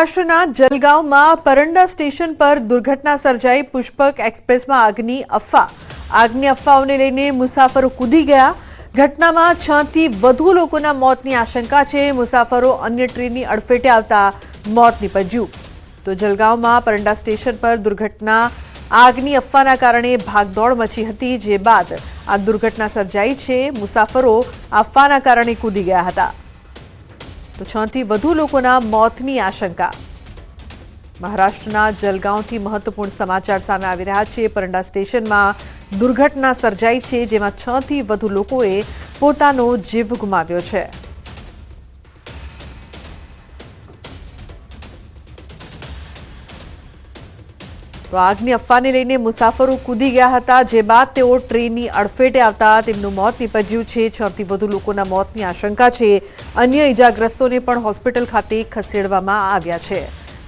મહારાષ્ટ્રના જલગાંવમાં પરંડા સ્ટેશન પર દુર્ઘટના સર્જાઈ પુષ્પક એક્સપ્રેસમાં આગની અફવા. આગની અફવાઓને લઈને મુસાફરો કૂદી ગયા. ઘટનામાં છ થી વધુ લોકોના મોતની આશંકા છે. મુસાફરો અન્ય ટ્રેનની અડફેટે આવતા મોત નીપજ્યું. તો જલગાંવમાં પરંડા સ્ટેશન પર દુર્ઘટના આગની અફવાના કારણે ભાગદોડ મચી હતી. જે બાદ આ દુર્ઘટના સર્જાઈ છે. મુસાફરો અફવાના કારણે કૂદી ગયા હતા. તો છ થી વધુ લોકોના મોતની આશંકા. મહારાષ્ટ્રના જલગાંવથી મહત્વપૂર્ણ સમાચાર સામે આવી રહ્યા છે. પરંડા સ્ટેશનમાં દુર્ઘટના સર્જાઈ છે, જેમાં છ થી વધુ લોકોએ પોતાનો જીવ ગુમાવ્યો છે. તો આગની અફવાને લઈને મુસાફરો કૂદી ગયા હતા. જે બાદ તેઓ ટ્રેનની અડફેટે આવતા તેમનું મોત નીપજ્યું છે. છથી વધુ લોકોના મોતની આશંકા છે. અન્ય ઇજાગ્રસ્તોને પણ હોસ્પિટલ ખાતે ખસેડવામાં આવ્યા છે.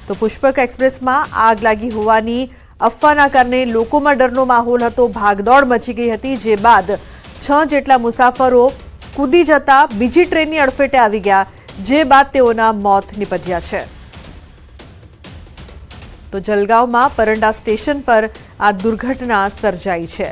તો પુષ્પક એક્સપ્રેસમાં આગ લાગી હોવાની અફવાના કારણે લોકોમાં ડરનો માહોલ હતો. ભાગદોડ મચી ગઈ હતી. જે બાદ છ જેટલા મુસાફરો કૂદી જતા બીજી ટ્રેનની અડફેટે આવી ગયા. જે બાદ તેઓના મોત નીપજ્યા છે. તો જલગાંવમાં પરંડા સ્ટેશન પર આ દુર્ઘટના સર્જાઈ છે.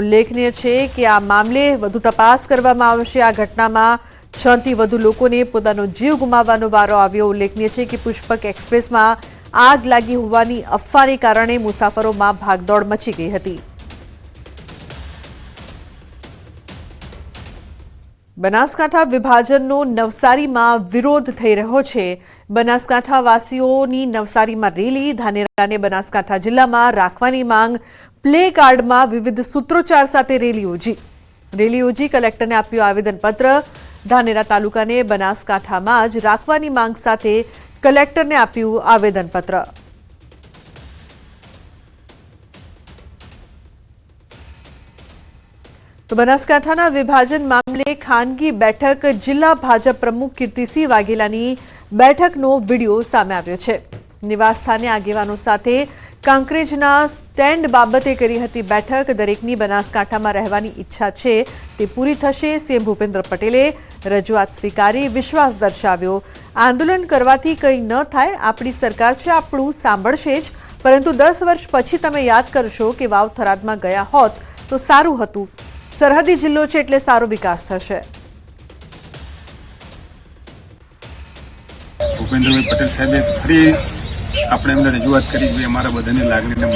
ઉલ્લેખનીય છે કે આ મામલે વધુ તપાસ કરવામાં આવશે. આ ઘટનામાં છ થી વધુ લોકોને પોતાનો જીવ ગુમાવવાનો વારો આવ્યો. ઉલ્લેખનીય છે કે પુષ્પક એક્સપ્રેસમાં આગ લાગી હોવાની અફવાને કારણે મુસાફરોમાં ભાગદોડ મચી ગઈ હતી. બનાસકાંઠા વિભાજનનો નવસારીમાં વિરોધ થઈ રહ્યો છે. બનાસકાંઠાવાસીઓની નવસારીમાં રેલી, ધાનેરાને બનાસકાંઠા જિલ્લામાં રાખવાની માંગ, પ્લે કાર્ડમાં વિવિધ સૂત્રોચ્ચાર સાથે રેલી યોજી. રેલી યોજી કલેક્ટરને આપ્યું આવેદનપત્ર. ધાનેરા તાલુકાને બનાસકાંઠામાં જ રાખવાની માંગ સાથે કલેક્ટરને આપ્યું આવેદનપત્ર. તો બનાસકાંઠાના વિભાજન મામલે ખાનગી બેઠક જિલ્લા ભાજપ પ્રમુખ કીર્તિસિંહ વાઘેલાની બેઠકનો વીડિયો સામે આવ્યો છે. નિવાસસ્થાને આગેવાનો સાથે કાંકરેજના સ્ટેન્ડ બાબતે કરી હતી બેઠક. દરેકની બનાસકાંઠામાં રહેવાની ઈચ્છા છે તે પૂરી થશે, સીએમ ભૂપેન્દ્ર પટેલે રજૂઆત સ્વીકારી વિશ્વાસ દર્શાવ્યો. આંદોલન કરવાથી કંઈ ન થાય, આપણી સરકાર છે, આપણું સાંભળશે જ. પરંતુ દસ વર્ષ પછી તમે યાદ કરશો કે વાવ થરાદમાં ગયા હોત તો સારું હતું. સરહદી જિલ્લો છે એટલે સારો વિકાસ થશે. ભૂપેન્દ્રભાઈ પટેલ સાહેબે ફરી આપણે એમને રજૂઆત કરી અમારા બધાની લાગણીને